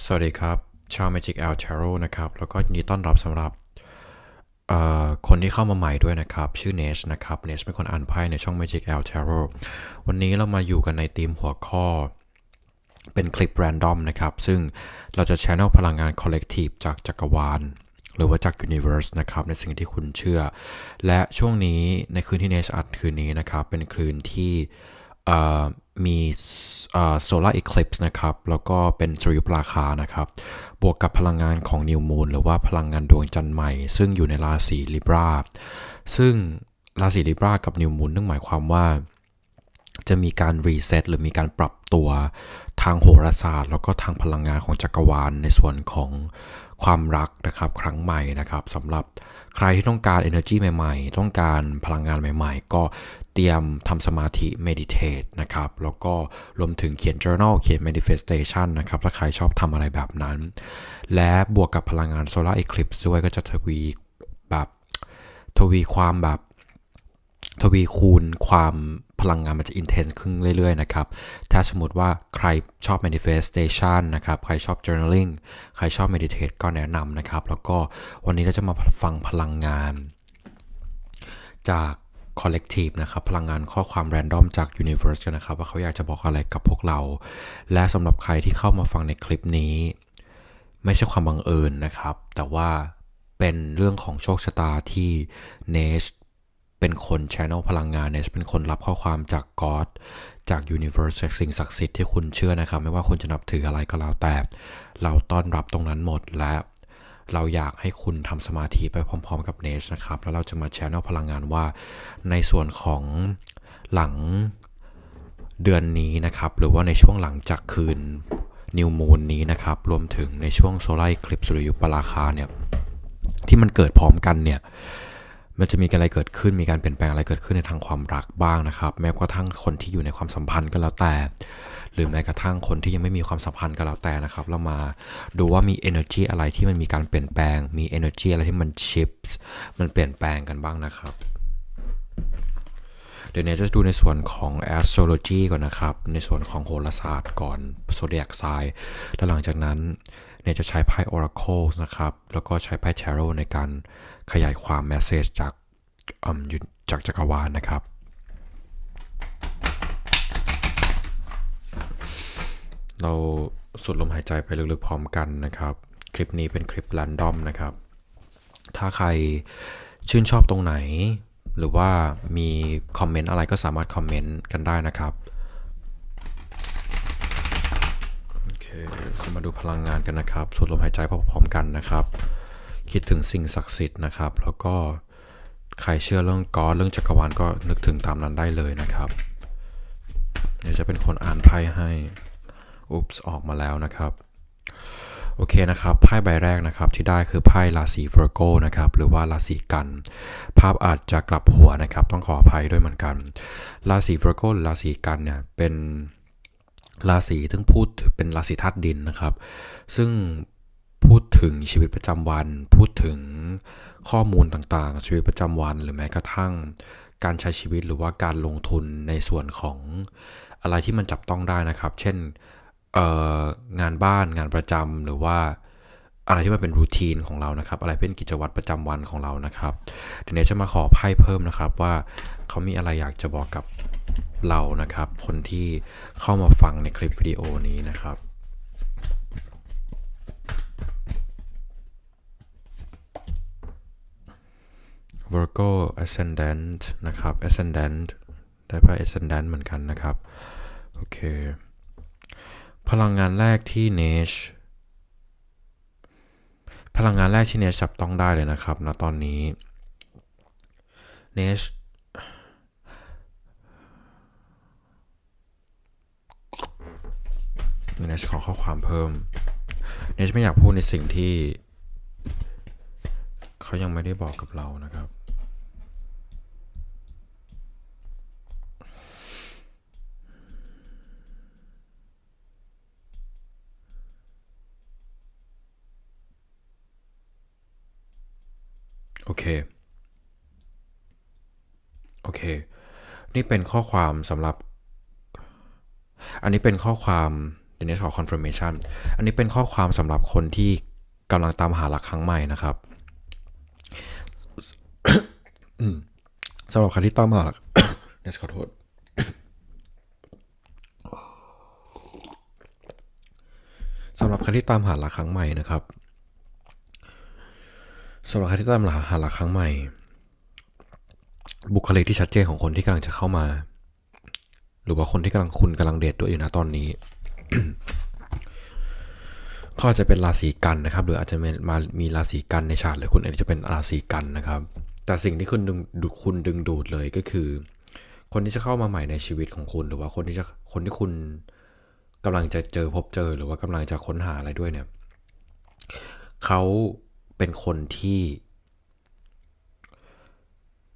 สวัสดีครับ ชาว Magic L Tarot นะครับ แล้วก็ยินดีต้อนรับสำหรับคนที่เข้ามาใหม่ด้วยนะครับ ชื่อเนชนะครับเนชเป็นคนอ่านไพ่ในช่อง Magic L Tarot วันนี้เรามาอยู่กันในธีมหัวข้อ เป็นคลิป random นะครับ ซึ่งเราจะ channel พลังงาน collective จากจักรวาล หรือว่าจาก universe นะครับ ในสิ่งที่คุณเชื่อ และช่วงนี้ในคืนที่เนชอัดคืนนี้นะครับ เป็นคืนที่ มีโซลาร์ eclipse นะครับ แล้วก็เป็นสุริยุปราคานะครับ บวกกับพลังงานของ New Moon หรือว่าพลังงานดวงจันทร์ใหม่ ซึ่งอยู่ในราศี Libra ซึ่งราศี Libra กับ New Moon นั่นหมายความว่า จะมีการรีเซ็ตหรือมีการปรับตัวทางโหราศาสตร์ แล้วก็ทางพลังงานของจักรวาลในส่วนของ ความรักนะครับครั้งใหม่นะครับสำหรับใครที่ต้องการ energy ใหม่ ๆ ต้องการพลังงานใหม่ ๆ ก็เตรียมทำสมาธิ meditate นะครับ แล้วก็รวมถึงเขียน journal เขียน manifestation นะครับ ถ้าใครชอบทำอะไรแบบนั้น และบวกกับพลังงาน solar eclipse ด้วยก็จะทวีแบบทวีความแบบ ทวีคูณความพลังงานมันจะ intense ขึ้นเรื่อยๆนะครับ ถ้าสมมติว่าใครชอบ manifestation นะครับ ใครชอบ journaling ใครชอบ meditate ก็แนะนำนะครับ แล้วก็วันนี้เราจะมาฟังพลังงาน จาก collective นะครับ พลังงานข้อความ random จาก universe กันนะครับ ว่าเขาอยากจะบอกอะไรกับพวกเรา และสำหรับใครที่เข้ามาฟังในคลิปนี้ ไม่ใช่ความบังเอิญนะครับ แต่ว่าเป็นเรื่องของโชคชะตาที่เนช เป็นคน channel พลังงานเนชเป็นคนรับข้อความจาก God จาก Universe จากสิ่งศักดิ์สิทธิ์ที่คุณเชื่อนะครับ ไม่ว่าคุณจะนับถืออะไรก็แล้วแต่ เราต้อนรับตรงนั้นหมดและเราอยากให้คุณทำสมาธิไปพร้อม ๆ กับเนชนะครับ แล้วเราจะมา channel พลังงานว่าในส่วนของหลังเดือนนี้นะครับ หรือว่าในช่วงหลังจากคืนนิวมูนนี้นะครับ รวมถึงในช่วงโซลาร์คลิปสุริยุปราคาเนี่ย ที่มันเกิดพร้อมกันเนี่ย มันจะมีอะไรเกิดขึ้นมีการเปลี่ยนแปลงอะไรเกิดขึ้นในทางความรักบ้างนะครับ แม้กระทั่งคนที่อยู่ในความสัมพันธ์ก็แล้วแต่ หรือแม้กระทั่งคนที่ยังไม่มีความสัมพันธ์ก็แล้วแต่นะครับ เรามาดูว่ามี energy อะไรที่มันมีการเปลี่ยนแปลง มี energy อะไรที่มัน shifts มันเปลี่ยนแปลงกันบ้างนะครับเดี๋ยวเนยจะดูในส่วนของ astrology ก่อนนะครับ ในส่วนของโหราศาสตร์ก่อน zodiac sign แล้วหลังจากนั้น เนยจะใช้ไพ่ oracle นะครับ แล้วก็ใช้ไพ่ tarot ในการขยายความ message จากจากจักรวาลนะครับ เราสูดลมหายใจไปลึกๆพร้อมกันนะครับ คลิปนี้เป็นคลิป random นะครับ ถ้าใครชื่นชอบตรงไหน หรือว่ามีคอมเมนต์อะไรก็สามารถคอมเมนต์กันได้นะครับ โอเคเข้า มาดูพลังงานกันนะครับสูดลมหายใจพร้อมๆกันนะครับ คิดถึงสิ่งศักดิ์สิทธิ์นะครับ แล้วก็ใครเชื่อเรื่องกอเรื่องจักรวาลก็นึกถึงตามนั้นได้เลยนะครับ เดี๋ยวจะเป็นคนอ่านไพ่ให้ อุ๊บส์ออกมาแล้วนะครับ โอเคนะครับ ไพ่ใบแรกนะครับที่ได้คือไพ่ราศีเฟอร์โกนะครับ หรือว่าราศีกัน ภาพอาจจะกลับหัวนะครับ ต้องขออภัยด้วยเหมือนกัน ราศีเฟอร์โกราศีกันเนี่ยเป็น ราศีที่พูดถึงเป็นราศีธาตุดินนะครับ ซึ่งพูดถึงชีวิตประจำวัน พูดถึงข้อมูลต่างๆ ชีวิตประจำวันหรือแม้กระทั่งการใช้ชีวิตหรือว่าการลงทุนในส่วนของอะไรที่มันจับต้องได้นะครับ เช่นงานบ้านงานประจำหรือว่า อะไรที่มันเป็นรูทีนของเรานะครับ อะไรเป็นกิจวัตรประจำวันของเรานะครับเดี๋ยวนี้จะมาขอไพ่เพิ่มนะครับว่าเขามีอะไรอยากจะบอกกับเรานะครับ คนที่เข้ามาฟังในคลิปวิดีโอนี้นะครับว Virgo Ascendant นะครับ Ascendant ได้ไพ่ Ascendant เหมือนกันนะครับ โอเค พลังงานแรกที่เนช พลังงานแรกที่เนชจับต้องได้เลยนะครับณตอนนี้เนชเนชขอข้อความเพิ่มเนชไม่อยากพูดในสิ่งที่ เขายังไม่ได้บอกกับเรานะครับ โอเคโอเคนี่เป็นข้อความสำหรับ อันนี้เป็นข้อความเดนสขอ confirmation อันนี้เป็นข้อความสำหรับคนที่กำลังตามหารักครั้งใหม่นะครับสำหรับใครที่ตามหาเนสขอโทษสำหรับใครที่ตามหารักครั้งใหม่นะครับ สำหรับใครที่ตามหาหารักครั้งใหม่ บุคลิกที่ชัดเจนของคนที่กำลังจะเข้ามา หรือว่าคนที่กำลังคุณกำลังเดทด้วยอยู่นะตอนนี้เขาอาจจะเป็นราศีกันนะครับ หรืออาจจะมามีราศีกันในชาติหรือคุณอาจจะเป็นราศีกันนะครับ แต่สิ่งที่คุณดึงดูดคุณดึงดูดเลยก็คือ คนที่จะเข้ามาใหม่ในชีวิตของคุณ หรือว่าคนที่จะคนที่คุณกำลังจะเจอพบเจอ หรือว่ากำลังจะค้นหาอะไรด้วยเนี่ยเขา เป็นคนที่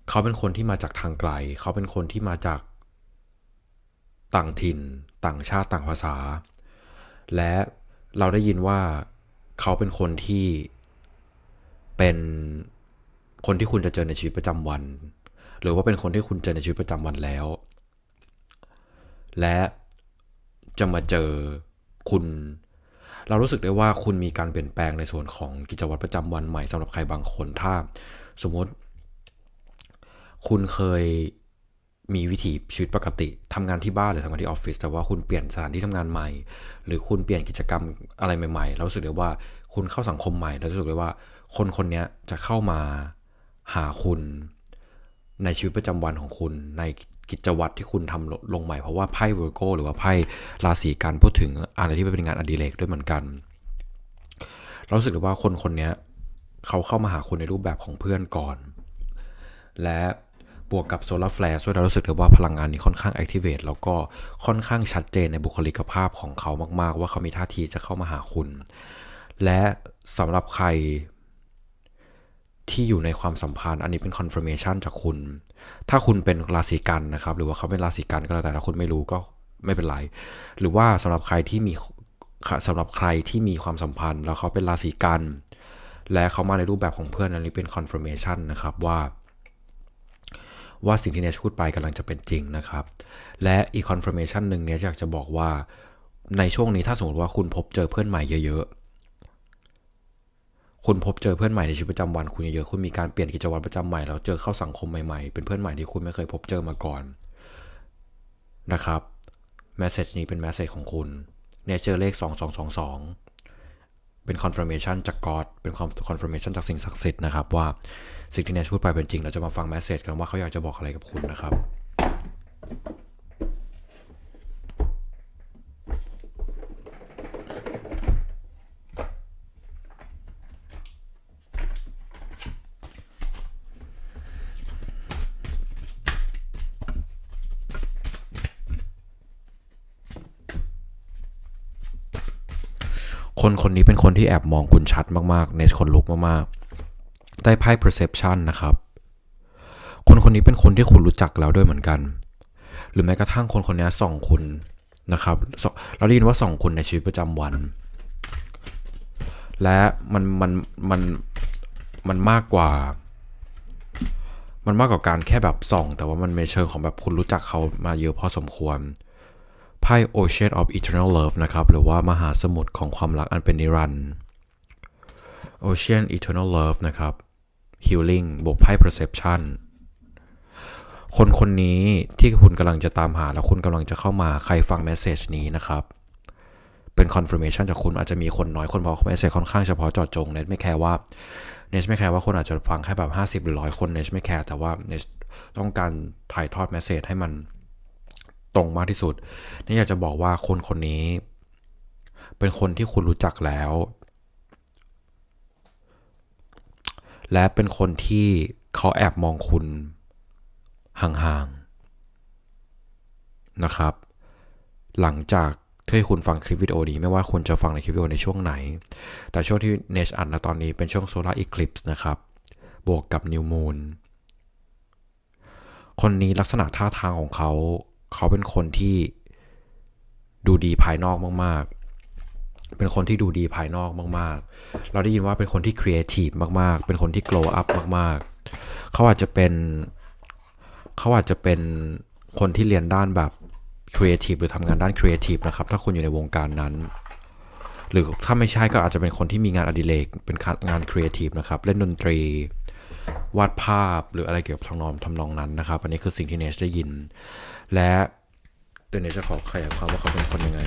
เขาเป็นคนที่มาจากทางไกล เขาเป็นคนที่มาจากต่างถิ่น ต่างชาติต่างภาษา และเราได้ยินว่าเขาเป็นคนที่เป็นคนที่คุณจะเจอในชีวิตประจำวัน หรือว่าเป็นคนที่คุณเจอในชีวิตประจำวันแล้ว และจะมาเจอคุณ เรารู้สึกได้ว่าคุณมีการเปลี่ยนแปลงในส่วนของกิจวัตรประจำวันใหม่สำหรับใครบางคนถ้า สมมติ คุณเคยมีวิถีชีวิตปกติทำงานที่บ้านหรือทำงานที่ออฟฟิศแต่ว่าคุณเปลี่ยนสถานที่ทำงานใหม่ หรือคุณเปลี่ยนกิจกรรมอะไรใหม่ๆเรารู้สึกได้ว่าคุณเข้าสังคมใหม่เรารู้สึกได้ว่าคนคนนี้จะเข้ามาหาคุณในชีวิตประจำวันของคุณใน กิจวัตรที่คุณทำลงใหม่เพราะว่าไพ่เวอร์โกหรือว่าไพ่ราศีกันพูดถึงอะไรที่เป็นงานอดิเรกด้วยเหมือนกัน เรารู้สึกได้ว่าคนคนนี้เขาเข้ามาหาคุณในรูปแบบของเพื่อนก่อน และบวกกับโซลาร์แฟลชด้วยเรารู้สึกได้ว่าพลังงานนี้ค่อนข้างแอคทีเวตแล้วก็ค่อนข้างชัดเจนในบุคลิกภาพของเขามาก ๆ ว่าเขามีท่าทีจะเข้ามาหาคุณ และสำหรับใคร ที่อยู่ในความสัมพันธ์ อันนี้เป็นคอนเฟิร์มชันจากคุณ ถ้าคุณเป็นราศีกันนะครับ หรือว่าเขาเป็นราศีกันก็แล้วแต่ถ้าคุณไม่รู้ก็ไม่เป็นไร หรือว่าสำหรับใครที่มีสำหรับใครที่มีความสัมพันธ์ แล้วเขาเป็นราศีกัน และเขามาในรูปแบบของเพื่อนอันนี้เป็นคอนเฟิร์มชันนะครับว่าว่าสิ่งที่เนชพูดไปกำลังจะเป็นจริงนะครับ และอีกคอนเฟิร์มชันหนึ่งเนี่ยอยากจะบอกว่าในช่วงนี้ถ้าสมมติว่าคุณพบเจอเพื่อนใหม่เยอะ คุณพบเจอเพื่อนใหม่ในชีวิตประจำวันคุณเยอะๆคุณมีการเปลี่ยนกิจวัตรประจำใหม่แล้วเจอเข้าสังคมใหม่ๆ เป็นเพื่อนใหม่ที่คุณไม่เคยพบเจอมาก่อนนะครับแมสเซจนี้เป็นแมสเซจของคุณเนี่ยเจอเลข 2222 เป็น confirmation จากกอดเป็น confirmation จากสิ่งศักดิ์สิทธิ์นะครับว่าสิ่งที่เนชพูดไปเป็นจริงเราจะมาฟังแมสเซจกันว่าเขาอยากจะบอกอะไรกับคุณนะครับ คนคนนี้เป็นคนที่แอบมองคุณชัดมากๆเนสคนลุกมากๆ ได้ไพ่ perception นะครับ คนคนนี้เป็นคนที่คุณรู้จักแล้วด้วยเหมือนกัน หรือแม้กระทั่งคนคนนี้ส่องคุณนะครับเราได้ยินว่าส่องคุณในชีวิตประจำวัน และมันมันมันมันมากกว่า มันมากกว่าการแค่แบบส่อง แต่ว่ามันในเชิงของแบบคุณรู้จักเขามาเยอะพอสมควร ไพ่ Ocean of Eternal Love นะครับ หรือว่ามหาสมุทรของความรักอันเป็นนิรันดร์ Ocean Eternal Love นะครับ Healing บวกไพ่ Perception คนคนนี้ที่คุณกำลังจะตามหา แล้วคุณกำลังจะเข้ามาใครฟังเมสเซจนี้นะครับ เป็น confirmation จากคุณอาจจะมีคนน้อยคนพราะเมสเซจค่อนข้างเฉพาะเจาะจงเนสไม่แคร์ว่าเนสไม่แคร์ว่าคนอาจจะฟังแค่แบบ 50 หรือร้อยคนเนสไม่แคร์แต่ว่าเนสต้องการถ่ายทอดเมสเซจให้มัน ตรงมากที่สุด นี่อยากจะบอกว่าคนคนนี้ เป็นคนที่คุณรู้จักแล้ว และเป็นคนที่เขาแอบมองคุณห่างๆนะครับ หลังจากที่คุณฟังคลิปวิดีโอนี้ไม่ว่าคุณจะฟังในคลิปวิดีโอในช่วงไหน แต่ช่วงที่เนชอัดนะตอนนี้เป็นช่วงโซลาร์อีคลิปส์นะครับ บวกกับนิวมูนคนนี้ลักษณะท่าทางของเขา เขาเป็นคนที่ดูดีภายนอกมาก ๆ เป็นคนที่ดูดีภายนอกมาก ๆ เราได้ยินว่าเป็นคนที่ครีเอทีฟมาก ๆ เป็นคนที่ glow up มาก ๆ เขาอาจจะเป็น เขาอาจจะเป็นคนที่เรียนด้านแบบครีเอทีฟหรือทำงานด้านครีเอทีฟนะครับ ถ้าคุณอยู่ในวงการนั้น หรือถ้าไม่ใช่ก็อาจจะเป็นคนที่มีงานอดิเรกเป็นงานครีเอทีฟนะครับ เล่นดนตรี วาดภาพหรืออะไรเกี่ยวกับทำนองทำนองนั้นนะครับ อันนี้คือสิ่งที่เนชได้ยิน และเดี๋ยวเนชจะขอขยายความว่าเขาเป็นคนยังไง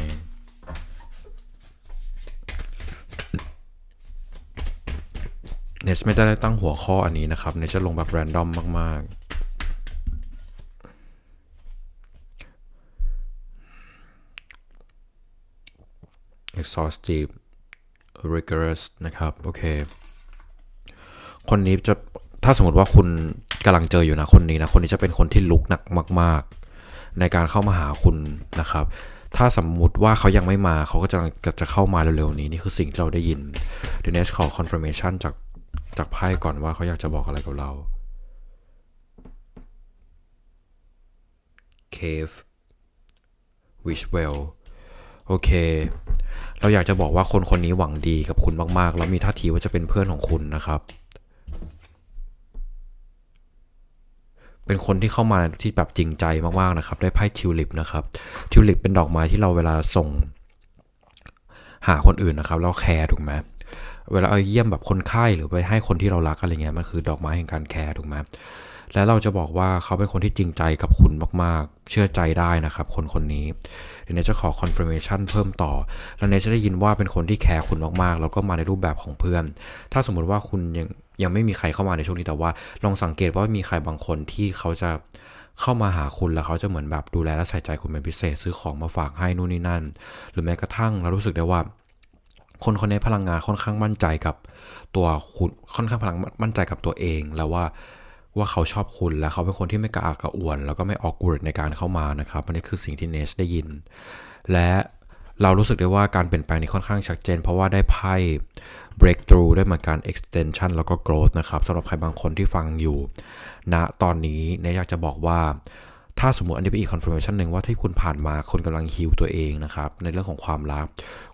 เนชไม่ได้ตั้งหัวข้ออันนี้นะครับ เนชจะลงแบบแรนดอมมากๆ exhaustive rigorous นะครับ โอเค คนนี้จะ ถ้าสมมติว่าคุณกำลังเจออยู่นะคนนี้นะคนนี้จะเป็นคนที่ลุกหนักมาก ๆ ในการเข้ามาหาคุณนะครับ ถ้าสมมุติว่าเขายังไม่มาเขาก็จะจะเข้ามาเร็วๆนี้นี่คือสิ่งที่เราได้ยินเดี๋ยวเนชขอ confirmation จากจากไพ่ก่อนว่าเขาอยากจะบอกอะไรกับเรา cave wish well โอเค เราอยากจะบอกว่าคนคนนี้หวังดีกับคุณมาก ๆ แล้วมีท่าทีว่าจะเป็นเพื่อนของคุณนะครับ เป็นคนที่เข้ามาที่แบบจริงใจมากๆนะครับ ได้ไพ่ทิวลิปนะครับทิวลิปเป็นดอกไม้ที่เราเวลาส่งหาคนอื่นนะครับ เราแคร์ถูกไหม เวลาเอาเยี่ยมแบบคนไข้หรือไปให้คนที่เรารักอะไรเงี้ยมันคือดอกไม้แห่งการแคร์ถูกไหมและเราจะบอกว่าเขาเป็นคนที่จริงใจกับคุณมากๆ เชื่อใจได้นะครับ คนคนนี้เดี๋ยวเนจะขอ confirmation เพิ่มต่อ แล้วเนจะได้ยินว่าเป็นคนที่แคร์คุณมากๆ แล้วก็มาในรูปแบบของเพื่อน ถ้าสมมุติว่าคุณยังยังไม่มีใครเข้ามาในช่วงนี้แต่ว่า ลองสังเกตว่ามีใครบางคนที่เขาจะเข้ามาหาคุณแล้วเขาจะเหมือนแบบดูแลและใส่ใจคุณเป็นพิเศษ ซื้อของมาฝากให้นู่นนี่นั่น หรือแม้กระทั่งเรารู้สึกได้ว่า คนคนนี้พลังงานค่อนข้างมั่นใจกับตัวคุณค่อนข้างพลังมั่นใจกับตัวเองแล้วว่าว่าเขาชอบคุณและเขาเป็นคนที่ไม่กระอักกระอ่วน แล้วก็ไม่ออกก w ดในการเข้ามานะครับอันนี้คือสิ่งที่เนสได้ยิน และเรารู้สึกได้ว่าการเปลี่ยนแปลงนี้ค่อนข้างชัดเจน เพราะว่าได้ไพ่ breakthrough ได้มาการ extension แล้วก็ growth นะครับสำหรับใครบางคนที่ฟังอยู่ณนะตอนนี้เนยอยากจะบอกว่า ถ้าสมมติอันนี้เป็นอีก confirmation หนึ่งว่าที่คุณผ่านมาคุณกำลังฮิวตัวเองนะครับ ในเรื่องของความรัก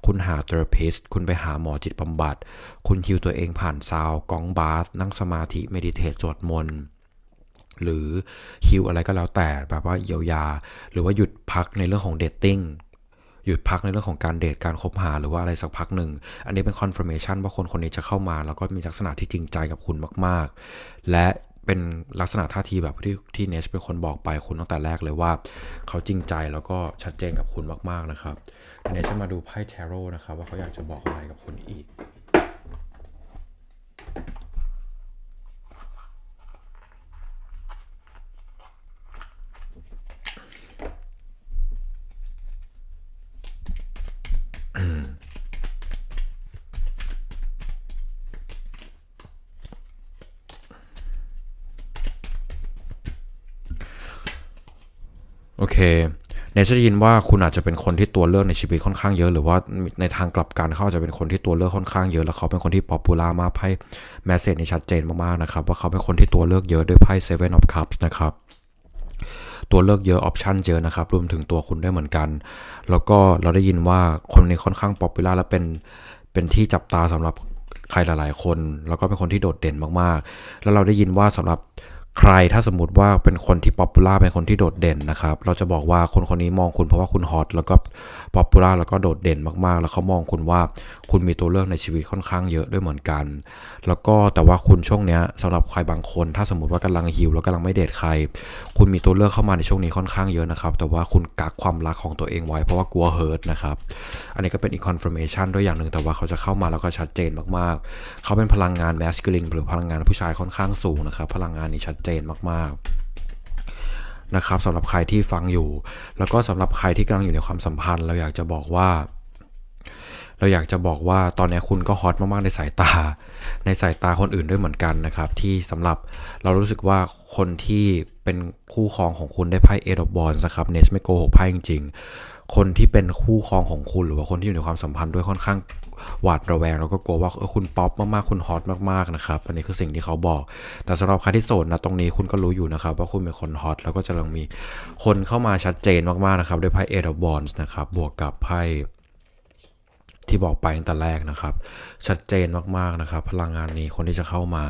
คุณหา therapist คุณไปหาหมอจิตบำบัด คุณฮิวตัวเองผ่านซาวกองบาสนั่งสมาธิเมดิเทตสวดมนต์หรือฮิวอะไรก็แล้วแต่แบบว่าเยียวยา หรือว่าหยุดพักในเรื่องของเดทติ้งหยุดพักในเรื่องของการเดทการคบหาหรือว่าอะไรสักพักหนึ่ง อันนี้เป็น confirmation ว่าคนคนนี้จะเข้ามา แล้วก็มีลักษณะที่จริงใจกับคุณมาก ๆ และ เป็นลักษณะท่าทีแบบที่ที่เนชเป็นคนบอกไปคุณตั้งแต่แรกเลยว่า เขาจริงใจแล้วก็ชัดเจนกับคุณมากๆนะครับเนชจะมาดูไพ่เทโร่นะครับ ว่าเขาอยากจะบอกอะไรกับคุณอีก เคเนยจะได้ยินว่าคุณอาจจะเป็นคนที่ตัวเลือกในชีวิตค่อนข้างเยอะ หรือว่าในทางกลับกันเขาอาจจะเป็นคนที่ตัวเลือกค่อนข้างเยอะ แล้วเขาเป็นคนที่ป๊อปปูล่ามากไพ่แมสเซจนี่ชัดเจนมากๆนะครับว่าเขาเป็นคนที่ตัวเลือกเยอะด้วยไพ่ Seven of Cups นะครับตัวเลือกเยอะออปชันเยอะนะครับรวมถึงตัวคุณได้เหมือนกัน แล้วก็เราได้ยินว่าคนนี้ค่อนข้างป๊อปปูล่าและเป็นเป็นที่จับตาสำหรับใครหลาย ๆ คน แล้วก็เป็นคนที่โดดเด่นมากๆ แล้วเราได้ยินว่าสำหรับ ใครถ้าสมมติว่าเป็นคนที่ป๊อปปูล่าเป็นคนที่โดดเด่นนะครับ เราจะบอกว่าคนคนนี้มองคุณเพราะว่าคุณฮอตแล้วก็ป๊อปปูล่าแล้วก็โดดเด่นมากๆ แล้วเขามองคุณว่าคุณมีตัวเลือกในชีวิตค่อนข้างเยอะด้วยเหมือนกัน แล้วก็แต่ว่าคุณช่วงเนี้ยสำหรับใครบางคน ถ้าสมมติว่ากำลังฮิวแล้วกำลังไม่เดทใคร คุณมีตัวเลือกเข้ามาในช่วงนี้ค่อนข้างเยอะนะครับ แต่ว่าคุณกักความรักของตัวเองไว้เพราะว่ากลัวเฮิร์ตนะครับ อันนี้ก็เป็นอีกคอนเฟิร์มชันด้วยอย่างหนึ่งแต่ว่าเขาจะเข้ามาแล้วก็ชัดเจนมากๆ เขาเป็นพลังงานแมสคิลินหรือพลังงานผู้ชายค่อนข้างสูงนะครับพลังงานนี้ชัดเจนมากๆนะครับสำหรับใครที่ฟังอยู่ แล้วก็สำหรับใครที่กำลังอยู่ในความสัมพันธ์ เราอยากจะบอกว่า เราอยากจะบอกว่าตอนนี้คุณก็ฮอตมากๆในสายตา ในสายตาคนอื่นด้วยเหมือนกันนะครับ ที่สำหรับเรารู้สึกว่าคนที่เป็นคู่ครองของคุณได้ไพ่เอดบอลนะครับเนสไม่โกหกไพ่จริงๆ คนที่เป็นคู่ครองของคุณหรือว่าคนที่อยู่ในความสัมพันธ์ด้วยค่อนข้างหวาดระแวงแล้วก็กลัวว่าเออคุณป๊อปมากๆคุณฮอตมากๆนะครับอันนี้คือสิ่งที่เขาบอก แต่สำหรับใครที่โสดนะตรงนี้คุณก็รู้อยู่นะครับ ว่าคุณเป็นคนฮอตแล้วก็จะลังมีคนเข้ามาชัดเจนมากๆนะครับด้วยไพ่เอเดอร์บอลนะครับบวกกับไพ่ ที่บอกไปตั้งแต่แรกนะครับ ชัดเจนมากๆนะครับ พลังงานนี้คนที่จะเข้ามา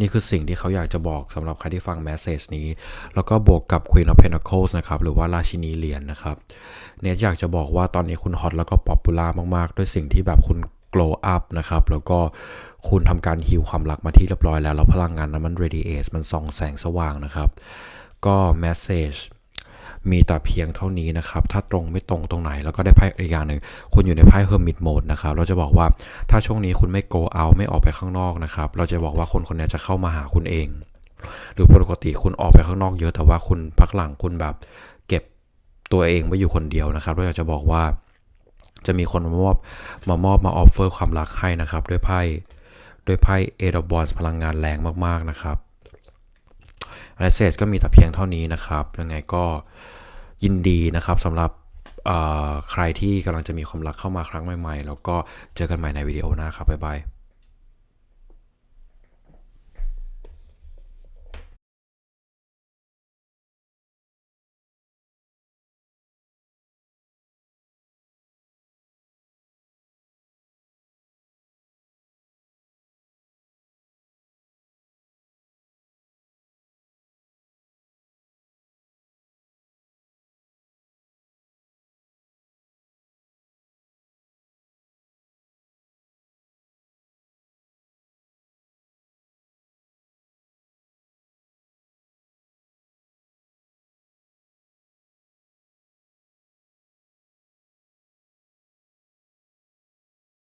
นี่คือสิ่งที่เขาอยากจะบอกสำหรับใครที่ฟังแมสเซจนี้ แล้วก็บวกกับ Queen of Pentacles นะครับ หรือว่าราชินีเหรียญนะครับ เนทอยากจะบอกว่าตอนนี้คุณฮอตแล้วก็ป๊อปปูล่ามากๆ ด้วยสิ่งที่แบบคุณ glow up นะครับ แล้วก็คุณทำการฮิวความรักมาที่เรียบร้อยแล้ว แล้วพลังงานนั้นมัน radiate มันส่องแสงสว่างนะครับ ก็ message มีแต่เพียงเท่านี้นะครับ ถ้าตรงไม่ตรงตรงไหน แล้วก็ได้ไพ่อีกอย่างหนึ่งคุณอยู่ในไพ่ hermit mode นะครับ เราจะบอกว่าถ้าช่วงนี้คุณไม่ go out ไม่ออกไปข้างนอกนะครับ เราจะบอกว่าคนคนนี้จะเข้ามาหาคุณเอง หรือปกติคุณออกไปข้างนอกเยอะแต่ว่าคุณพักหลังคุณแบบเก็บตัวเองไว้อยู่คนเดียวนะครับ เราอยากจะบอกว่าจะมีคนมามอบมามอบมาออฟเฟอร์ความรักให้นะครับ ด้วยไพ่ด้วยไพ่เอดบอลพลังงานแรงมากๆนะครับ อ s เซสก็มีแต่เพียงเท่านี้นะครับ ยังไงก็ยินดีนะครับสำหรับใครที่กำลังจะมีความรักเข้ามาครั้งใหม่ๆ แล้วก็เจอกันใหม่ในวิดีโอหน้าครับ บ๊ายบาย